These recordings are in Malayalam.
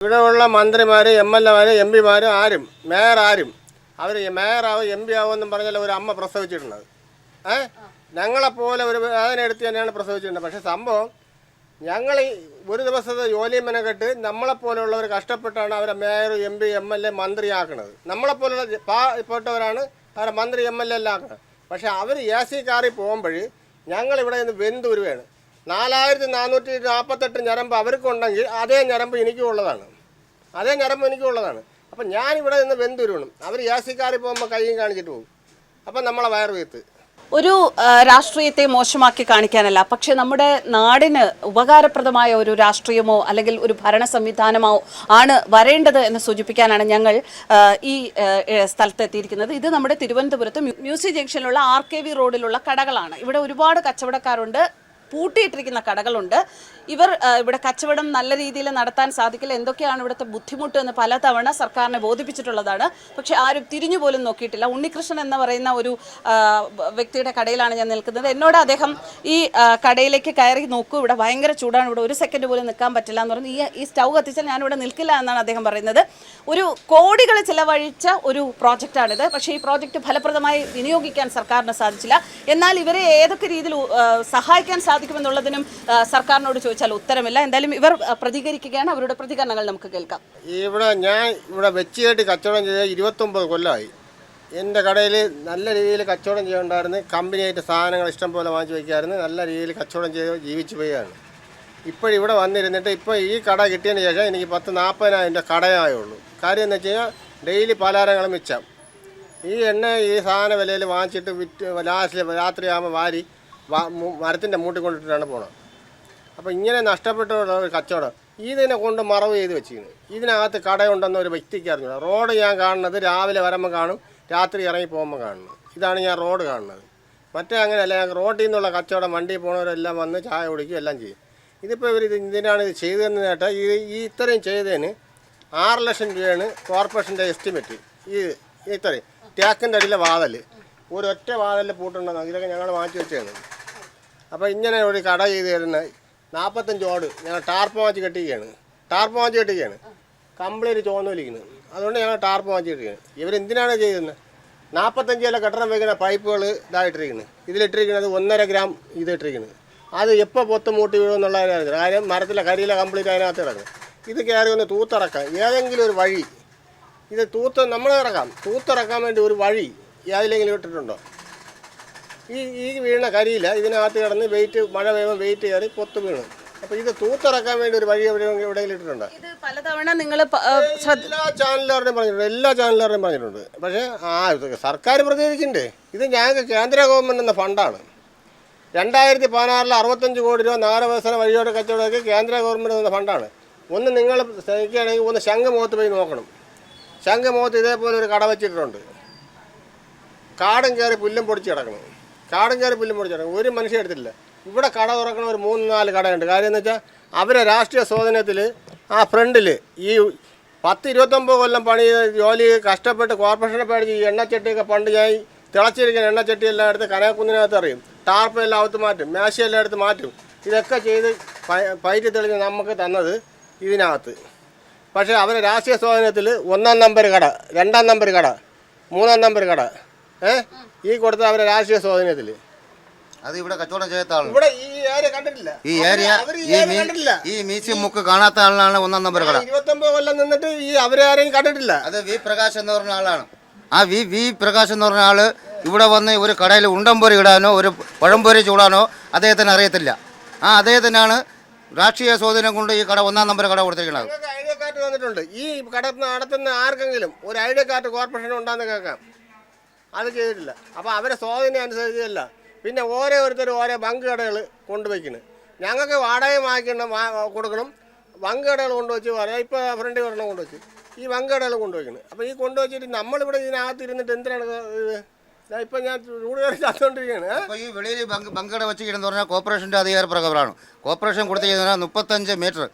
ഇവിടെയുള്ള മന്ത്രിമാർ എം എൽ എമാർ എം പിമാർ ആരും മേയർ ആരും അവർ മേയറാവും എം പി ആവും എന്നും പറഞ്ഞാൽ ഒരു അമ്മ പ്രസവിച്ചിട്ടുള്ളത്. ഏ? ഞങ്ങളെപ്പോലെ ഒരു അതിനെടുത്ത് തന്നെയാണ് പ്രസവിച്ചിട്ടുണ്ട് പക്ഷേ സംഭവം ഞങ്ങൾ ഒരു ദിവസത്തെ ജോലിയും മെനക്കെട്ട് നമ്മളെപ്പോലെയുള്ളവർ കഷ്ടപ്പെട്ടാണ് അവരെ mayor M P M L A മന്ത്രിയാക്കുന്നത് നമ്മളെപ്പോലുള്ള പാവപ്പെട്ടവരാണ് അവരെ മന്ത്രി എം എൽ എ എല്ലാം ആക്കുന്നത് പക്ഷേ അവർ എ സി കാറിൽ പോകുമ്പോൾ ഞങ്ങളിവിടെ നിന്ന് വെന്തുരുവാണ്. നാലായിരത്തി നാനൂറ്റി നാൽപ്പത്തെട്ട് ഞരമ്പ് അവർക്കുണ്ടെങ്കിൽ അതേ ഞരമ്പ് എനിക്കും ഉള്ളതാണ് അതേ ഞരമ്പ് എനിക്കും ഉള്ളതാണ് അപ്പം ഞാനിവിടെ നിന്ന് വെന്തുരുവണം. അവർ യാസിക്കാരി പോകുമ്പോൾ കൈയും കാണിച്ചിട്ട് പോകും. അപ്പം നമ്മളെ വയറ് വീത്ത്. ഒരു രാഷ്ട്രീയത്തെ മോശമാക്കി കാണിക്കാനല്ല. പക്ഷെ നമ്മുടെ നാടിന് ഉപകാരപ്രദമായ ഒരു രാഷ്ട്രീയമോ അല്ലെങ്കിൽ ഒരു ഭരണ സംവിധാനമോ ആണ് വരേണ്ടത് എന്ന് സൂചിപ്പിക്കാനാണ് ഞങ്ങൾ ഈ സ്ഥലത്ത് എത്തിയിരിക്കുന്നത്. ഇത് നമ്മുടെ തിരുവനന്തപുരത്ത് മ്യൂസി ജംഗ്ഷനിലുള്ള ആർ കെ വി റോഡിലുള്ള കടകളാണ്. ഇവിടെ ഒരുപാട് കച്ചവടക്കാരുണ്ട്. പൂട്ടിയിട്ടിരിക്കുന്ന കടകളുണ്ട്. ഇവർ ഇവിടെ കച്ചവടം നല്ല രീതിയിൽ നടത്താൻ സാധിക്കില്ല. എന്തൊക്കെയാണ് ഇവിടുത്തെ ബുദ്ധിമുട്ട് എന്ന് പലതവണ സർക്കാരിനെ ബോധിപ്പിച്ചിട്ടുള്ളതാണ്. പക്ഷെ ആരും തിരിഞ്ഞു പോലും നോക്കിയിട്ടില്ല. ഉണ്ണികൃഷ്ണൻ എന്ന് പറയുന്ന ഒരു വ്യക്തിയുടെ കടയിലാണ് ഞാൻ നിൽക്കുന്നത്. എന്നോട് അദ്ദേഹം ഈ കടയിലേക്ക് കയറി നോക്കൂ. ഇവിടെ ഭയങ്കര ചൂടാണ്. ഇവിടെ ഒരു സെക്കൻഡ് പോലും നിൽക്കാൻ പറ്റില്ല എന്ന് പറഞ്ഞു ഈ ഈ സ്റ്റൗ കത്തിച്ചാൽ ഞാനിവിടെ നിൽക്കില്ല എന്നാണ് അദ്ദേഹം പറയുന്നത്. ഒരു കോടികൾ ചിലവഴിച്ച ഒരു പ്രോജക്റ്റാണിത്. പക്ഷേ ഈ പ്രോജക്റ്റ് ഫലപ്രദമായി വിനിയോഗിക്കാൻ സർക്കാരിന് സാധിച്ചില്ല. എന്നാൽ ഇവരെ ഏതൊക്കെ രീതിയിൽ സഹായിക്കാൻ സഹായിക്കാൻ സാധിക്കുമെന്നുള്ളതിനും സർക്കാരിനോട് ചോദിച്ചാൽ ഉത്തരമില്ല. എന്തായാലും ഇവർ പ്രതികരിക്കുകയാണ്. അവരുടെ പ്രതികരണങ്ങൾ നമുക്ക് കേൾക്കാം. ഇവിടെ ഞാൻ ഇവിടെ വെച്ച് കെട്ടി കച്ചവടം ചെയ്ത ഇരുപത്തൊമ്പത് കൊല്ലമായി എന്റെ കടയിൽ നല്ല രീതിയിൽ കച്ചവടം ചെയ്യുന്നുണ്ടായിരുന്നു കമ്പനിയായിട്ട് സാധനങ്ങൾ ഇഷ്ടം പോലെ വാങ്ങിച്ചു വയ്ക്കായിരുന്നു നല്ല രീതിയിൽ കച്ചവടം ചെയ്ത് ജീവിച്ചു പോയാണ് ഇപ്പോഴിവിടെ വന്നിരുന്നിട്ട് ഇപ്പോൾ ഈ കട കിട്ടിയതിന് ശേഷം എനിക്ക് പത്ത് നാൽപ്പതിനായിരം രൂപ കടയായുള്ളൂ. കാര്യം എന്ന് വെച്ച് കഴിഞ്ഞാൽ ഡെയിലി പലഹാരങ്ങൾ മിച്ചം. ഈ എണ്ണ ഈ സാധന വിലയിൽ വാങ്ങിച്ചിട്ട് വിറ്റ് ലാസ്റ്റിൽ രാത്രിയാകുമ്പോൾ വാരി മരത്തിന്റെ മൂട്ടി കൊണ്ടിട്ടാണ് പോണത്. അപ്പോൾ ഇങ്ങനെ നഷ്ടപ്പെട്ടുള്ള ഒരു കച്ചവടം. ഇതിനെ കൊണ്ട് മറവ് ചെയ്ത് വെച്ചിരുന്നു ഇതിനകത്ത് കടയുണ്ടെന്ന് ഒരു വ്യക്തിക്ക് അറിഞ്ഞു റോഡ് ഞാൻ കാണുന്നത് രാവിലെ വരുമ്പോൾ കാണും രാത്രി ഇറങ്ങി പോകുമ്പോൾ കാണുന്നു ഇതാണ് ഞാൻ റോഡ് കാണുന്നത്. മറ്റേ അങ്ങനെയല്ല ഞാൻ റോഡിൽ നിന്നുള്ള കച്ചവടം വണ്ടിയിൽ പോകുന്നവരെല്ലാം വന്ന് ചായ കുടിക്കും എല്ലാം ചെയ്യും. ഇതിപ്പോൾ ഇവർ ഇത് ഇതിനാണ് ഇത് ചെയ്തതെന്ന് കേട്ടാൽ ഇത് ഈ ഇത്രയും ചെയ്തതിന് ആറ് ലക്ഷം രൂപയാണ് കോർപ്പറേഷന്റെ എസ്റ്റിമേറ്റ്. ഈ ഇത്രയും. തേക്കിന്റെ അടിയിലെ വാതൽ ഒരൊറ്റ വാതലിൽ പൂട്ടുണ്ടെന്ന് ഇതൊക്കെ ഞങ്ങൾ മാറ്റി വെച്ചതാണ് അപ്പോൾ ഇങ്ങനെ ഒരു കട ചെയ്ത് തരുന്ന നാൽപ്പത്തഞ്ച് ഓട് ഞങ്ങൾ ടാർപ്പ് വാങ്ങിച്ച് കെട്ടിക്കുകയാണ് ടാർപ്പ് വാങ്ങിച്ച് കെട്ടിക്കുകയാണ് കംപ്ലീറ്റ് ചോന്നൊലിക്കുന്നത് അതുകൊണ്ട് ഞങ്ങൾ ടാർപ്പ് വാങ്ങിച്ച് കെട്ടിക്കുകയാണ് ഇവരെന്തിനാണ് ചെയ്യുന്നത്? നാൽപ്പത്തഞ്ച് കിലോ കെട്ടണം വയ്ക്കുന്ന പൈപ്പുകൾ ഇതായിട്ടിരിക്കുന്നത് ഇതിലിട്ടിരിക്കുന്നത് ഒന്നര ഗ്രാം ഇതിട്ടിരിക്കുന്നത് അത് എപ്പോൾ പൊത്ത് മൂട്ടി വീഴുമെന്നുള്ള കാര്യം മരത്തിലെ കരിയില കംപ്ലീറ്റ് അതിനകത്ത് കിടക്കും ഇത് കയറി ഒന്ന് തൂത്തിറക്കാം. ഏതെങ്കിലും ഒരു വഴി. ഇത് തൂത്ത് നമ്മൾ ഇറക്കാം. തൂത്തിറക്കാൻ വേണ്ടി ഒരു വഴി ഏതിലെങ്കിലും ഇട്ടിട്ടുണ്ടോ? ഈ ഈ വീണ കരിയില്ല ഇതിനകത്ത് കിടന്ന് വെയിറ്റ് മഴ പെയ്യുമ്പോൾ വെയിറ്റ് കയറി പൊത്ത് വീണു. അപ്പൊ ഇത് തൂത്തിറക്കാൻ വേണ്ടി ഒരു വഴി എവിടെ എവിടെയെങ്കിലും ഇട്ടിട്ടുണ്ട്? ഇത് പലതവണ നിങ്ങൾ എല്ലാ ചാനലുകാരുടെയും പറഞ്ഞിട്ടുണ്ട് എല്ലാ ചാനലുകാരുടെയും പറഞ്ഞിട്ടുണ്ട്. പക്ഷേ ആ സർക്കാർ പ്രതികരിക്കണ്ടേ ഇത് ഞങ്ങൾക്ക് കേന്ദ്ര ഗവൺമെന്റ് എന്ന ഫണ്ടാണ്. രണ്ടായിരത്തി പതിനാറിൽ അറുപത്തഞ്ച് കോടി രൂപ നഗരവികസന വഴിയോട് കച്ചവടമൊക്കെ കേന്ദ്ര ഗവൺമെന്റ് എന്ന ഫണ്ടാണ്. ഒന്ന് നിങ്ങൾ ശ്രമിക്കുകയാണെങ്കിൽ ഒന്ന് ശംഖുമുഖത്ത് പോയി നോക്കണം. ശംഖുമുഖത്ത് ഇതേപോലെ ഒരു കട വെച്ചിട്ടുണ്ട്. കാടും കയറി പുല്ലും പൊടിച്ച് കിടക്കണം. കാടും കയറി പുല്ലും പൊടിച്ച് ഒരു മനുഷ്യ എടുത്തില്ല ഇവിടെ കട തുറക്കണ ഒരു മൂന്ന് നാല് കടയുണ്ട്. കാര്യം എന്ന് വെച്ചാൽ അവരെ രാഷ്ട്രീയ സ്വാധീനത്തിൽ ആ ഫ്രണ്ടിൽ ഈ പത്ത് ഇരുപത്തൊമ്പത് കൊല്ലം പണി ജോലി കഷ്ടപ്പെട്ട് കോർപ്പറേഷനെ പേടിച്ച് ഈ എണ്ണച്ചട്ടിയൊക്കെ പണ്ട് ഞാൻ തിളച്ചിരിക്കുന്ന എണ്ണച്ചട്ടി എല്ലാം എടുത്ത് കനകുന്നിനകത്ത് അറിയും ടാർപ്പ് എല്ലാം അകത്ത് മാറ്റും. മേശയെല്ലാം എടുത്ത് മാറ്റും. ഇതൊക്കെ ചെയ്ത് പയറ്റി തെളിഞ്ഞ് നമുക്ക് തന്നത് ഇതിനകത്ത്. പക്ഷേ അവരെ രാഷ്ട്രീയ സ്വാധീനത്തിൽ ഒന്നാം നമ്പർ കട രണ്ടാം നമ്പർ കട മൂന്നാം നമ്പർ കട. ഏ? ഈ കൊടുത്ത അവരെ രാഷ്ട്രീയ സ്വാധീനത്തിൽ അത് ഇവിടെ കച്ചവടം ചെയ്യാത്ത ആളാണ്. ഇവിടെ ഈ ഏരിയ കണ്ടിട്ടില്ല? ഈ ഏരിയ അവർ ഈ ഈ ഏരിയ മീ- കണ്ടിട്ടില്ല? ഈ മ്യൂസിയം മുക്ക് കാണാത്ത ആളാണ് ഒന്നാം നമ്പർ കട. ഇരുപത്തൊമ്പത് കൊല്ലം നിന്നിട്ട് ഈ അവരെ ആരെയും കണ്ടിട്ടില്ല. അത് വി പ്രകാശ് എന്ന് പറഞ്ഞ ആളാണ്. ആ വി വി പ്രകാശ് എന്ന് പറഞ്ഞ ആൾ ഇവിടെ വന്ന് ഒരു കടയിൽ ഉണ്ടംപൊരി ഇടാനോ ഒരു പഴംപൊരി ചൂടാനോ അദ്ദേഹത്തിന് അറിയത്തില്ല. ആ അദ്ദേഹത്തിനാണ് രാഷ്ട്രീയ സ്വാധീനം കൊണ്ട് ഈ കട ഒന്നാം നമ്പർ കട കൊടുത്തിരിക്കുന്നത്. ഐഡിയ കാർഡ് വന്നിട്ടുണ്ട് ഈ കട നടത്തുന്ന ആർക്കെങ്കിലും ഒരു ഐഡിയ കാർഡ് കോർപ്പറേഷൻ ഉണ്ടാന്ന് കേൾക്കാം. അത് ചെയ്തിട്ടില്ല. അപ്പോൾ അവരെ സ്വാധീനം അനുസരിച്ചല്ല പിന്നെ ഓരോരുത്തരും ഓരോ ബങ്ക് കടകൾ കൊണ്ടുവയ്ക്കണം. ഞങ്ങൾക്ക് വാടക വാങ്ങിക്കണം കൊടുക്കണം. ബങ്ക് കടകൾ കൊണ്ടുവച്ച് പറയാം. ഇപ്പോൾ ഫ്രണ്ട് ഒരെണ്ണം കൊണ്ടുവച്ച്. ഈ ബങ്ക് കടകൾ കൊണ്ടുവയ്ക്കണം. അപ്പോൾ ഈ കൊണ്ടുവച്ചിട്ട് നമ്മളിവിടെ ഇതിനകത്ത് ഇരുന്നിട്ട് എന്തിനാണ് ഇത്? ഇപ്പം ഞാൻ ചൂട് കയറി ചത്തുകൊണ്ടിരിക്കുകയാണ് അപ്പോൾ ഈ വെളിയിൽ ബങ്ക് ബങ്കട വെച്ചിരിക്കുന്നത് പറഞ്ഞാൽ കോർപ്പറേഷന്റെ അധികാര പ്രകാരമാണ് കോർപ്പറേഷൻ കൊടുത്തിരിക്കുന്നത് മുപ്പത്തഞ്ച് മീറ്റർ.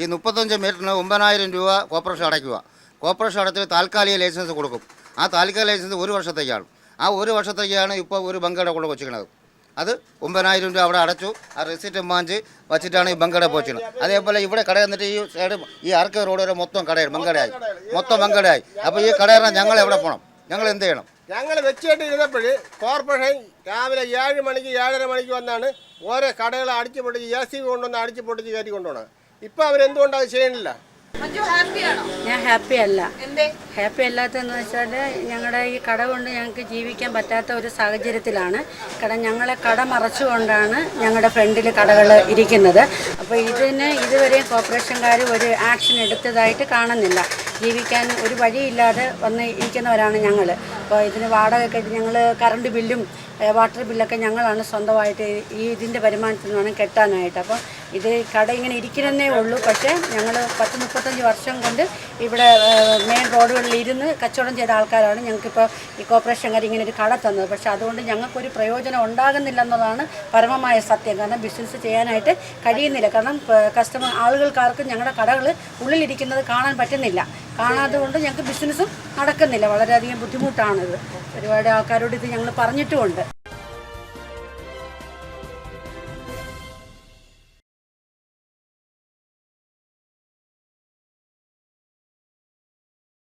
ഈ മുപ്പത്തഞ്ച് മീറ്ററിന് ഒമ്പതിനായിരം രൂപ കോർപ്പറേഷൻ അടയ്ക്കുക. കോർപ്പറേഷൻ അടത്തിൽ താൽക്കാലിക ലൈസൻസ് കൊടുക്കും. ആ താൽക്കാലിക ലൈസൻസ് ഒരു വർഷത്തേക്കാണ്. ആ ഒരു വർഷത്തേക്കാണ് ഇപ്പോൾ ഒരു ബങ്കട കൊണ്ട് വെച്ചിരിക്കുന്നത്. അത് ഒമ്പതിനായിരം രൂപ അവിടെ അടച്ചു ആ റെസിറ്റ് മാഞ്ച് വെച്ചിട്ടാണ് ഈ ബങ്കട പോച്ചത് അതേപോലെ ഇവിടെ കട എന്നിട്ട് ഈ സൈഡ് ഈ ആർക്കെ റോഡ് വരെ മൊത്തം കടയാണ് ബങ്കടയായി. മൊത്തം ബങ്കടയായി. അപ്പോൾ ഈ കടയിറങ്ങാൻ ഞങ്ങൾ എവിടെ പോകണം ഞങ്ങൾ എന്ത് ചെയ്യണം? ഞങ്ങൾ വെച്ചിട്ട് ഇരുന്നപ്പോൾ കോർപ്പറേഷൻ രാവിലെ ഏഴ് മണിക്ക് ഏഴര മണിക്ക് വന്നാണ് ഓരോ കടകളെ അടിച്ചു പൊട്ടിച്ച് എ സി കൊണ്ടുവന്ന് അടിച്ചു പൊട്ടിച്ച് കയറ്റി കൊണ്ടുപോകണം ഇപ്പം അവരെന്തുകൊണ്ടത് ചെയ്യണില്ല ഞാൻ ഹാപ്പി അല്ല. ഹാപ്പി അല്ലാത്തതെന്ന് വെച്ചാൽ ഞങ്ങളുടെ ഈ കട കൊണ്ട് ഞങ്ങൾക്ക് ജീവിക്കാൻ പറ്റാത്ത ഒരു സാഹചര്യത്തിലാണ്. കാരണം ഞങ്ങളെ കട മറച്ചുകൊണ്ടാണ് ഞങ്ങളുടെ ഫ്രണ്ടിൽ കടകൾ ഇരിക്കുന്നത്. അപ്പോൾ ഇതിന് ഇതുവരെയും കോർപ്പറേഷൻകാർ ഒരു ആക്ഷൻ എടുത്തതായിട്ട് കാണുന്നില്ല. ജീവിക്കാൻ ഒരു വഴിയില്ലാതെ വന്ന് ഇരിക്കുന്നവരാണ് ഞങ്ങൾ അപ്പോൾ ഇതിന് വാടകയൊക്കെ ഞങ്ങൾ കറണ്ട് ബില്ലും വാട്ടർ ബില്ലൊക്കെ ഞങ്ങളാണ് സ്വന്തമായിട്ട് ഈ ഇതിന്റെ വരുമാനത്തിൽ നിന്നാണ് കെട്ടാനായിട്ട്. അപ്പോൾ ഇത് കട ഇങ്ങനെ ഇരിക്കണമെന്നേ ഉള്ളൂ. പക്ഷേ ഞങ്ങൾ പത്ത് മുപ്പത്തഞ്ച് വർഷം കൊണ്ട് ഇവിടെ മെയിൻ റോഡുകളിൽ ഇരുന്ന് കച്ചവടം ചെയ്ത ആൾക്കാരാണ് ഞങ്ങൾക്കിപ്പോൾ ഈ കോർപ്പറേഷൻകാർ ഇങ്ങനെ ഒരു കട തന്നത്. പക്ഷേ അതുകൊണ്ട് ഞങ്ങൾക്കൊരു പ്രയോജനം ഉണ്ടാകുന്നില്ല എന്നതാണ് പരമമായ സത്യം. കാരണം ബിസിനസ് ചെയ്യാനായിട്ട് കഴിയുന്നില്ല. കാരണം കസ്റ്റമർ ആളുകൾക്കാർക്കും ഞങ്ങളുടെ കടകൾ ഉള്ളിലിരിക്കുന്നത് കാണാൻ പറ്റുന്നില്ല. കാണാതെ കൊണ്ട് ഞങ്ങൾക്ക് ബിസിനസ്സും നടക്കുന്നില്ല. വളരെയധികം ബുദ്ധിമുട്ടാണിത്. ഒരുപാട് ആൾക്കാരോട് ഇത് ഞങ്ങൾ പറഞ്ഞിട്ടുമുണ്ട്.